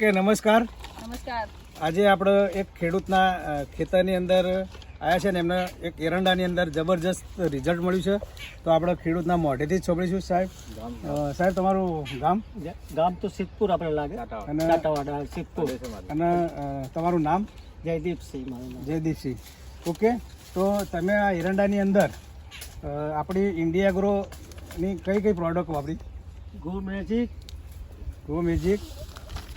કે નમસ્કાર. નમસ્કાર. આજે આપણે એક ખેડૂતના ખેતરની અંદર આવ્યા છે ને એમને એક એરંડાની અંદર જબરજસ્ત રિઝલ્ટ મળ્યું છે. તો આપણે ખેડૂતના મોઢેથી જ છોપડીશું સાહેબ. સાહેબ તમારું ગામ? ગામ તો સિદ્ધપુર આપણે લાગે. અને સિદ્ધપુર. અને તમારું નામ? જયદીપસિંહ જયદીપસિંહ. ઓકે તો તમે આ એરંડાની અંદર આપણી ઇન્ડિયા ગ્રોની કઈ કઈ પ્રોડક્ટ વાપરી? ગો મેજિક ગો મેજિક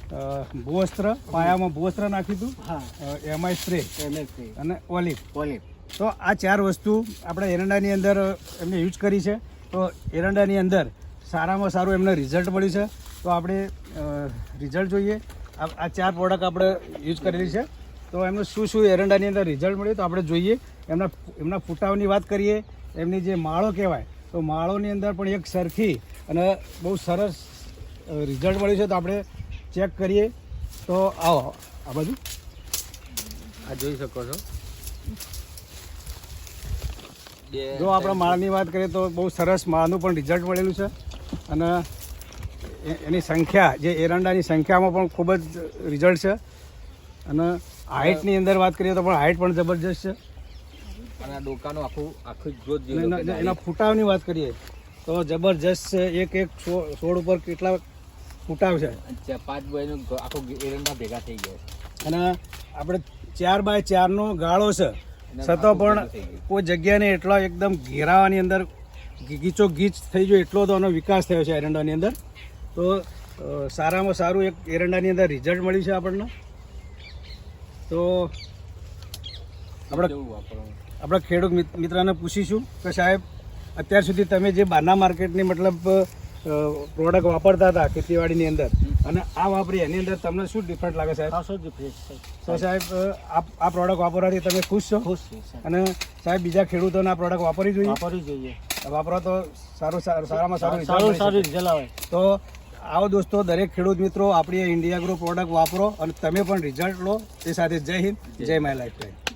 ભૂવસ્ત્ર પાયામાં ભૂવસ્ત્ર નાખ્યું હતું હા એમઆઈ સ્પ્રે. અને ઓલિવ. ઓલિવ. તો આ ચાર વસ્તુ આપણે એરંડાની અંદર એમને યુઝ કરી છે. તો એરંડાની અંદર સારામાં સારું એમને રિઝલ્ટ મળ્યું છે. તો આપણે રિઝલ્ટ જોઈએ. આ આ ચાર પ્રોડક્ટ આપણે યુઝ કરેલી છે. તો એમનું શું શું એરંડાની અંદર રિઝલ્ટ મળ્યું તો આપણે જોઈએ. એમના એમના ફૂટાવની વાત કરીએ. એમની જે માળો કહેવાય તો માળોની અંદર પણ એક સરખી અને બહુ સરસ રિઝલ્ટ મળ્યું છે. તો આપણે ચેક કરીએ તો આવો આ બધું આ જોઈ શકો છો. જો આપણે માળની વાત કરીએ તો બહુ સરસ માળનું પણ રિઝલ્ટ મળેલું છે. અને એની સંખ્યા જે એરંડાની સંખ્યામાં પણ ખૂબ જ રિઝલ્ટ છે. અને હાઇટની અંદર વાત કરીએ તો પણ હાઇટ પણ જબરજસ્ત છે. અને આ ડોકાનું આખું આખું ગ્રોથ એના ફૂટાવની વાત કરીએ તો જબરજસ્ત છે. એક એક છોડ ઉપર કેટલા ફૂટાવ છે. પાંચ બાયનું આખો એરંડા ભેગા થઈ ગયા અને આપણે ચાર બાય ચારનો ગાળો છે. છતાં પણ કોઈ જગ્યાને એટલો એકદમ ઘેરાવાની અંદર ગીચો ગીચ થઈ ગયો એટલો તો એનો વિકાસ થયો છે એરંડાની અંદર. તો સારામાં સારું એક એરંડાની અંદર રિઝલ્ટ મળ્યું છે આપણને. તો આપણે આપણા ખેડૂત મિત- મિત્રને પૂછીશું કે સાહેબ અત્યાર સુધી તમે જે બાના માર્કેટની મતલબ પ્રોડક્ટ વાપરતા હતા ખેતીવાડીની અંદર. અને આ વાપરી એની અંદર તમને શું ડિફરન્ટ લાગે સાહેબ? ખાસો ડિફરન્સ છે? તો સાહેબ આ પ્રોડક્ટ વાપરવાથી તમે ખુશ છો? ખુશ છે અને સાહેબ બીજા ખેડૂતોને આ પ્રોડક્ટ વાપરવી જોઈએ? વાપરવી જોઈએ. વાપરો તો સારું સારું સારામાં સારું સારું સારું આવે. તો આવો દોસ્તો દરેક ખેડૂત મિત્રો આપણી ઇન્ડિયા ગ્રો પ્રોડક્ટ વાપરો અને તમે પણ રિઝલ્ટ લો. તે સાથે જય હિન્દ જય માય લાઈફ